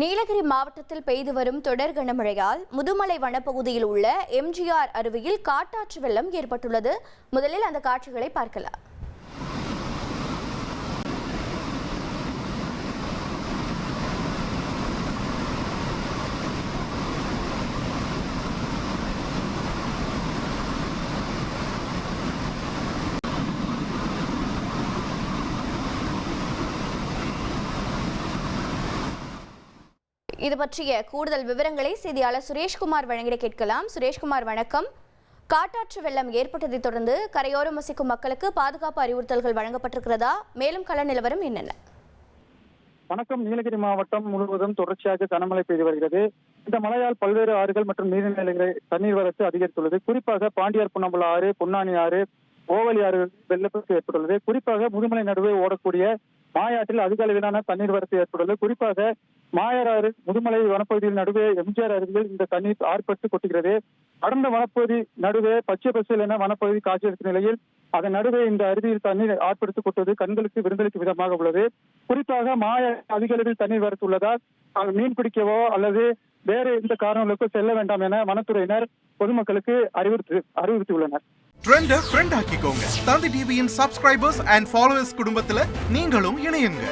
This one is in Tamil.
நீலகிரி மாவட்டத்தில் பெய்து வரும் தொடர் கனமழையால் முதுமலை வனப்பகுதியில் உள்ள எம்ஜிஆர் அருவியில் காட்டாற்று வெள்ளம் ஏற்பட்டுள்ளது. முதலில் அந்த காட்சிகளை பார்க்கலாம். இது பற்றிய கூடுதல் விவரங்களை செய்தியாளர் சுரேஷ்குமார் வழங்கிட கேட்கலாம். சுரேஷ்குமார் வணக்கம். காட்டாற்று வெள்ளம் ஏற்பட்டதை தொடர்ந்து கரையோரம் வசிக்கும் மக்களுக்கு பாதுகாப்பு அறிவுறுத்தல்கள் வழங்கப்பட்டிருக்கிறதா? மேலும் கள நிலவரம் என்னென்ன? வணக்கம். நீலகிரி மாவட்டம் முழுவதும் தொடர்ச்சியாக கனமழை பெய்து வருகிறது. இந்த மழையால் பல்வேறு ஆறுகள் மற்றும் நீர்நிலைகளை தண்ணீர் வரத்து அதிகரித்துள்ளது. குறிப்பாக பாண்டியார் புன்னம்புல ஆறு பொன்னானி ஆறு ஓவலி ஆறு வெள்ளப்பெருக்கு ஏற்பட்டுள்ளது. குறிப்பாக முதுமலை நடுவே ஓடக்கூடிய மாயாற்றில் அதிக அளவிலான தண்ணீர் வரத்து ஏற்பட்டுள்ளது. குறிப்பாக மாயராறு முதுமலை வனப்பகுதியில் நடுவே எம்ஜிஆர் அருவியில் இந்த தண்ணீர் ஆர்ப்பட்டு கொட்டுகிறது. அடர்ந்த வனப்பகுதி நடுவே பச்சை பசேல் என வனப்பகுதி காட்சியளிக்கும் நிலையில் அதன் நடுவே இந்த அருவியில் தண்ணீர் ஆர்ப்படுத்தி கொட்டுவது கண்களுக்கு விருந்தளிக்கும் விதமாக உள்ளது. குறிப்பாக மாய அதிக அளவில் தண்ணீர் வரத்துள்ளதால் மீன் பிடிக்கவோ அல்லது வேறு எந்த காரணங்களுக்கோ செல்ல வேண்டாம் என வனத்துறையினர் பொதுமக்களுக்கு அறிவுறுத்தி அறிவுறுத்தியுள்ளனர். ட்ரெண்ட ஃப்ரெண்ட் ஆக்கிக்கோங்க. தந்தி டிவியின் சப்ஸ்கிரைபர்ஸ் அண்ட் ஃபாலோவர்ஸ் குடும்பத்துல நீங்களும் இணையுங்க.